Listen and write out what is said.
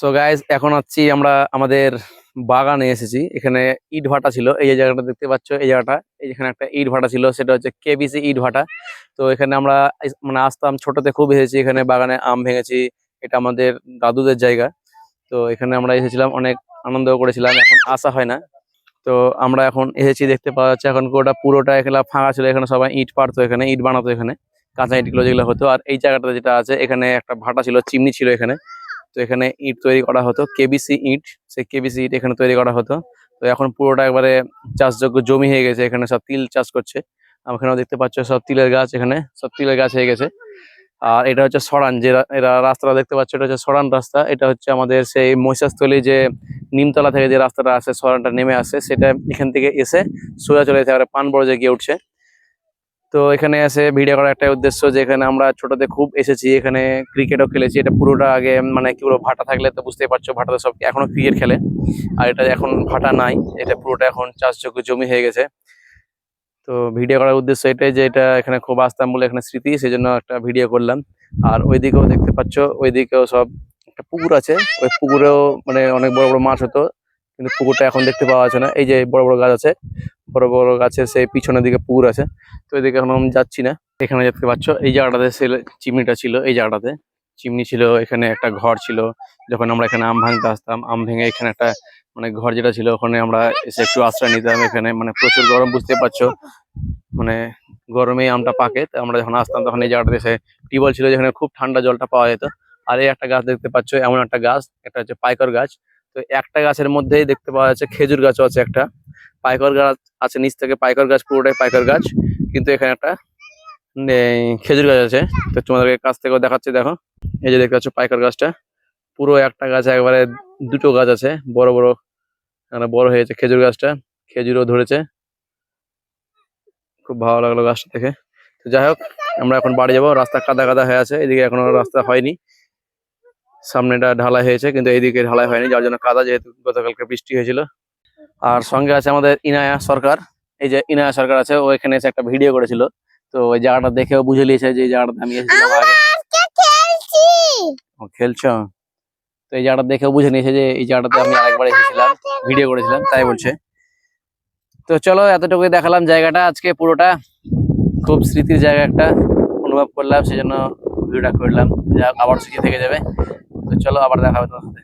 So guys এখন হচ্ছি আমরা আমাদের বাগানে এসেছি। এখানে ইট ভাটা ছিল। এই যে জায়গাটা দেখতে পাচ্ছ, এই জায়গাটা এখানে একটা ইট ভাটা ছিল, সেটা হচ্ছে কেবিসি ইট ভাটা। তো এখানে আমরা মানে আসতাম, ছোটতে খুব এসেছি। এখানে বাগানে আম ভেঙেছি। এটা আমাদের দাদুদের জায়গা। তো এখানে আমরা এসেছিলাম, অনেক আনন্দ করেছিলাম। এখন আসা হয় না। তো আমরা এখন এসেছি, দেখতে পাওয়া যাচ্ছে, এখন গোটা পুরোটা এখানে ফাঁকা ছিল। এখানে সবাই ইট পারতো এখানে, ইট বানাতো এখানে। কাঁচা ইটগুলো যেগুলো হতো। আর এই জায়গাটা যেটা আছে, এখানে একটা ভাটা ছিল, চিমনি ছিল এখানে। তো এখানে ইট তৈরি করা হতো, কেবিসি ইট, সেই কেবিসি ইট এখানে তৈরি করা হতো। তো এখন পুরোটা একবারে চাষযোগ্য জমি হয়ে গেছে, এখানে সব তিল চাষ করছে। এখানেও দেখতে পাচ্ছ সব তিলের গাছ এখানে, সব তিলের গাছ হয়ে গেছে। আর এটা হচ্ছে সরান, যে এরা রাস্তাটা দেখতে পাচ্ছ, এটা হচ্ছে সরান রাস্তা। এটা হচ্ছে আমাদের সেই মহিষাস্থলী যে নিমতলা থেকে যে রাস্তাটা আছে সরানটা নেমে আসে, সেটা এখান থেকে এসে সোজা চলে যেতে পারে পান বড় যে গিয়ে উঠছে। তো এখানে এসে ভিডিও করার একটা উদ্দেশ্য যে এখানে আমরা ছোটতে খুব এসেছি, এখানে ক্রিকেটও খেলেছি। এটা পুরোটা আগে মানে কি বলব, ভাটা থাকলে তো বুঝতেই পারছ, ভাটাতে সব এখনও ক্রিকেট খেলে। আর এটা এখন ভাটা নাই, এটা পুরোটা এখন চাষযোগ্য জমি হয়ে গেছে। তো ভিডিও করার উদ্দেশ্য এটাই যে এটা এখানে খুব আসতাম বলে এখানে স্মৃতি সেই জন্য একটা ভিডিও করলাম। আর ওইদিকেও দেখতে পাচ্ছ, ওইদিকেও সব একটা পুকুর আছে। ওই পুকুরেও মানে অনেক বড় বড় মাছ হতো, কিন্তু পুকুরটা এখন দেখতে পাওয়া যাচ্ছে না। এই যে বড় বড় গাছ আছে বড় বড় গাছের সেই পিছনের দিকে পুকুর আছে। তো এদিকে এখন আমি যাচ্ছি না। এখানে দেখতে পাচ্ছ, এই জায়গাটাতে সে- চিমনিটা ছিল এই জায়গাটাতে। চিমনি ছিল, এখানে একটা ঘর ছিল। যখন আমরা এখানে আম ভাঙতে আসতাম, আম ভেঙে এখানে একটা মানে ঘর যেটা ছিল, ওখানে আমরা এসে একটু আশ্রয় নিতাম এখানে। মানে প্রচুর গরম বুঝতে পারছ? মানে গরমে আমটা পাকে। তো আমরা যখন আসতাম, তখন এই জায়গাটাতে এসে টিউবওয়েল ছিল যেখানে খুব ঠান্ডা জলটা পাওয়া যেত। আর এই একটা গাছ দেখতে পাচ্ছ, এমন একটা গাছ একটা হচ্ছে পাইকর গাছ। তো একটা গাছের মধ্যেই দেখতে পাওয়া যাচ্ছে খেজুর গাছও আছে একটা। পাইকর গাছ আছে, নিচ থেকে পাইকর গাছ, পুরোটাই পাইকর গাছ। কিন্তু এখানে একটা খেজুর গাছ আছে। তো তোমাদেরকে কাছ থেকেও দেখাচ্ছি, দেখো। এই যে দেখতে পাচ্ছ পাইকর গাছটা। পুরো একটা গাছ, একবারে দুটো গাছ আছে। বড় বড় এখানে বড় হয়েছে খেজুর গাছটা। খেজুরও ধরেছে। খুব ভালো লাগল গাছটা দেখে। তো যাই হোক, আমরা এখন বাড়ি যাব। রাস্তা কাদা কাদা হয়ে আছে। এদিকে এখনও রাস্তা হয়নি। সামনেটা ঢালাই হয়েছে, কিন্তু এইদিকে ঢালাই হয়নি। যার জন্য কাদা যেহেতু গতকালকে বৃষ্টি হয়েছিল। আর সঙ্গে আছে আমাদের ইনায়া সরকার। এই যে ইনায়া সরকার আছে ও এখানে এসে একটা ভিডিও করেছিল। তো ওই জায়গাটা দেখেও বুঝে নিয়েছে যে এই জায়গাটাতে আমি এসেছিলাম আগে। ও খেলছো? তো এই জায়গাটা দেখেও বুঝে নিয়েছে যে এই জায়গাটাতে আমি আরেকবার এসেছিলাম ভিডিও করেছিলাম তাই বলছে। তো চলো এতটুকুই দেখালাম জায়গাটা আজকে পুরোটা। খুব স্মৃতির জায়গা একটা অনুভব করলাম সেজন্য ভিডিওটা করলাম। যা আবার স্মৃতি থেকে যাবে। তো চলো আবার দেখা হবে তোমার সাথে।